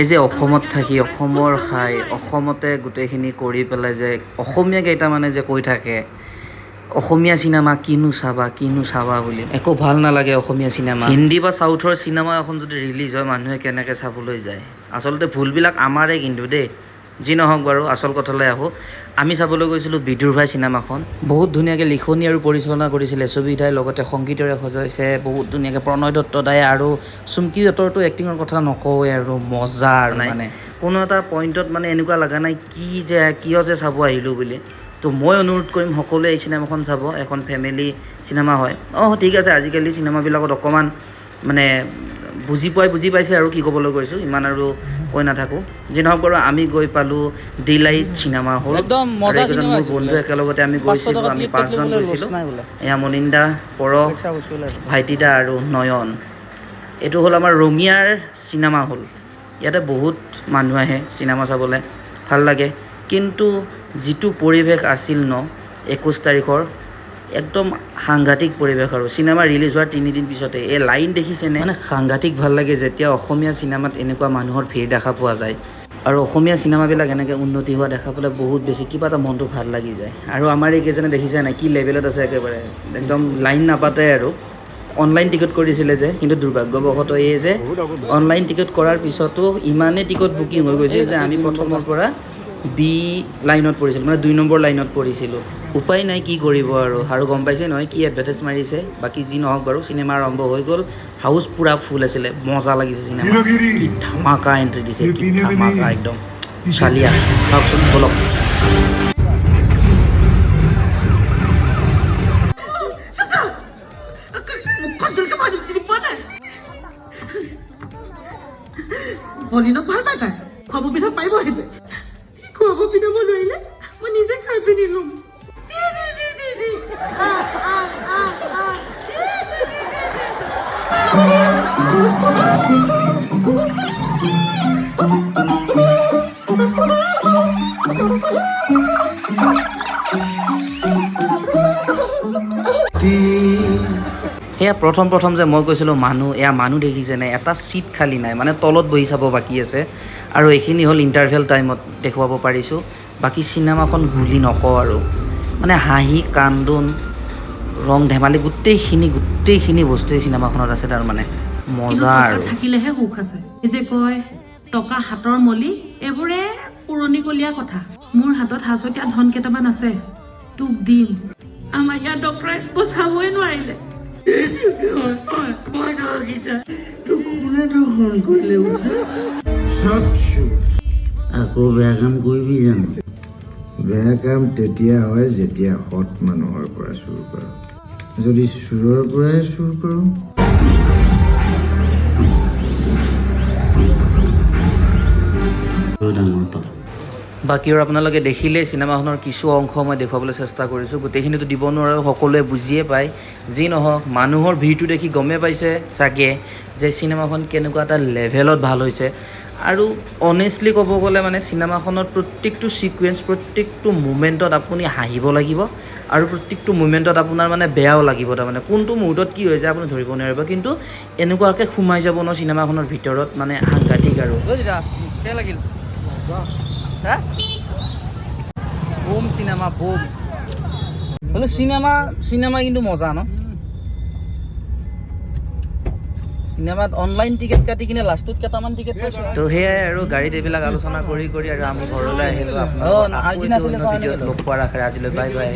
এই যে অসমত থাকি, অসমৰ খাই, অসমতে গোটেইখিনি কৰি পেলাই যে অসমীয়া কেইটামানে যে কৈ থাকে, অসমীয়া চিনেমা কিনো চাবা কিনো চাবা বুলি। একো ভালো নালাগে অসমীয়া চিনেমা। হিন্দী বা চাউথৰ চিনেমা এখন যদি ৰিলিজ হয়, মানুহে কেনেকৈ চাবলৈ যায়? আচলতে ভুলবিলাক আমাৰে কিন্তু দেই। যি নহওক বাৰু আচল কথালৈ আহোঁ। আমি চাবলৈ গৈছিলোঁ বিদুৰ ভাই চিনেমাখন। বহুত ধুনীয়াকৈ লিখনি আৰু পৰিচালনা কৰিছিলে ছবিদাই লগতে সংগীতেৰে সজাইছে বহুত ধুনীয়াকৈ প্ৰণয় দত্ত দাই আৰু চুমকি দত্তৰতো এক্টিঙৰ কথা নকওঁৱে আৰু মজা আৰু মানে কোনো এটা পইণ্টত মানে এনেকুৱা লগা নাই কি যে কিয় যে চাব আহিলোঁ বুলি। তো মই অনুৰোধ কৰিম সকলোৱে এই চিনেমাখন চাব এখন ফেমিলি চিনেমা হয়। অঁ ঠিক আছে আজিকালি চিনেমাবিলাকত অকণমান মানে বুজি পোৱাই বুজি পাইছে আৰু কি ক'বলৈ গৈছোঁ ইমান আৰু কৈ নাথাকোঁ। যি নহওক বাৰু আমি গৈ পালোঁ ডিলাইট চিনেমা হল। আৰু এইকেইজন মোৰ বন্ধু একেলগতে আমি গৈছিলোঁ আমি পাঁচজন গৈছিলোঁ। এয়া মনিন্দা পৰশ ভাইটিদা আৰু নয়ন। এইটো হ'ল আমাৰ ৰঙিয়াৰ চিনেমা হল। ইয়াতে বহুত মানুহ আহে চিনেমা চাবলৈ। ভালো লাগে। কিন্তু যিটো পৰিৱেশ আছিল ন একৈছ তাৰিখৰ একদম সাংঘাতিক পৰিৱেশ আৰু চিনেমা ৰিলিজ হোৱাৰ তিনিদিন পিছতে এই লাইন দেখিছেনে? মানে সাংঘাতিক ভালো লাগে যেতিয়া অসমীয়া চিনেমাত এনেকুৱা মানুহৰ ভিৰ দেখা পোৱা যায়। আৰু অসমীয়া চিনেমাবিলাক এনেকৈ উন্নতি হোৱা দেখা পালে বহুত বেছি, কিবা এটা মনটো ভালো লাগি যায়। আৰু আমাৰ এইকেইজনে দেখিছে নাই কি লেভেলত আছে একেবাৰে। একদম লাইন নাপাতে আৰু। অনলাইন টিকট কৰিছিলে যে, কিন্তু দুৰ্ভাগ্যবশতঃ এই যে অনলাইন টিকট কৰাৰ পিছতো ইমানেই টিকট বুকিং হৈ গৈছিল যে আমি প্ৰথমৰ পৰা বি লাইনত পৰিছিলোঁ মানে দুই নম্বৰ লাইনত পৰিছিলোঁ। উপায় নাই কি কৰিব আৰু। আৰু গম পাইছে নহয় কি এডভাৰটাইজ মাৰিছে? বাকী যি নহওক বাৰু চিনেমা আৰম্ভ হৈ গ'ল। হাউচ পূৰা ফুল আছিলে। মজা লাগিছে চিনেমা কি ধামাকা এণ্ট্ৰি দিছে। কি ধামাকা একদম। চালিয়া। চাওকচোন বলক। ভালো খুৱাব পাৰিব সেইটোৱে খুৱাব পিন্ধাব নোৱাৰিলে মই নিজে খাই পিনি সেয়া প্ৰথম প্ৰথম যে মই কৈছিলোঁ মানুহ এয়া মানুহ দেখিছেনে এটা চিট খালী নাই মানে তলত বহি চাব বাকী আছে। আৰু এইখিনি হ'ল ইণ্টাৰভেল টাইমত দেখুৱাব পাৰিছোঁ। বাকী চিনেমাখন গুলি নকওঁ আৰু। মানে হাঁহি কান্দোন ৰং ধেমালি গোটেইখিনি গোটেইখিনি বস্তুৱেই চিনেমাখনত আছে তাৰমানে। মজা আৰু। থাকিলেহে সুখ আছে। এই যে কয় টকা হাতৰ মলি এইবোৰে পুৰণিকলীয়া কথা। মোৰ হাতত সাঁচতীয়া ধন কেইটামান আছে। তোক দিম। আমাৰ ইয়াৰ ডক্তৰে বচাবই নোৱাৰিলে। আকৌ বেয়া কাম কৰিবি জানো? বেয়া কাম তেতিয়া হয় যেতিয়া সৎ মানুহৰ পৰা চুৰ কৰ। যদি চোৰৰ পৰাই চুৰ কৰোঁ ডাঙৰ পাপ বাকী আৰু আপোনালোকে দেখিলেই চিনেমাখনৰ কিছু অংশ মই দেখুৱাবলৈ চেষ্টা কৰিছোঁ। গোটেইখিনিতো দিব নোৱাৰোঁ সকলোৱে বুজিয়ে পায়। যি নহওক মানুহৰ ভিৰটো দেখি গমেই পাইছে চাগে যে চিনেমাখন কেনেকুৱা এটা লেভেলত ভালো হৈছে। আৰু অনেষ্টলি ক'ব গ'লে মানে চিনেমাখনত প্ৰত্যেকটো ছিকুৱেঞ্চ প্ৰত্যেকটো মুমেণ্টত আপুনি হাঁহিব লাগিব আৰু প্ৰত্যেকটো মুমেণ্টত আপোনাৰ মানে বেয়াও লাগিব তাৰমানে। কোনটো মুহূৰ্তত কি হৈ যায় আপুনি ধৰিব নোৱাৰিব। কিন্তু এনেকুৱাকৈ সোমাই যাব ন চিনেমাখনৰ ভিতৰত মানে সাংঘাতিক আৰু। হা? Cinema, broom. হ'লে চিনেমা চিনেমা কিন্তু মজা ন? চিনেমাত অনলাইন টিকেট কাটি কিনে লাষ্টত কেইটামান টিকেট পাইছোঁ? তো সেয়াই আৰু গাড়ীত এইবিলাক আলোচনা কৰি কৰি আৰু আমি ঘৰলৈ আহিলোঁ। চোৱা ভিডিঅ'ত লগ পোৱাৰ আশাৰে আজিলৈ বাই বাই।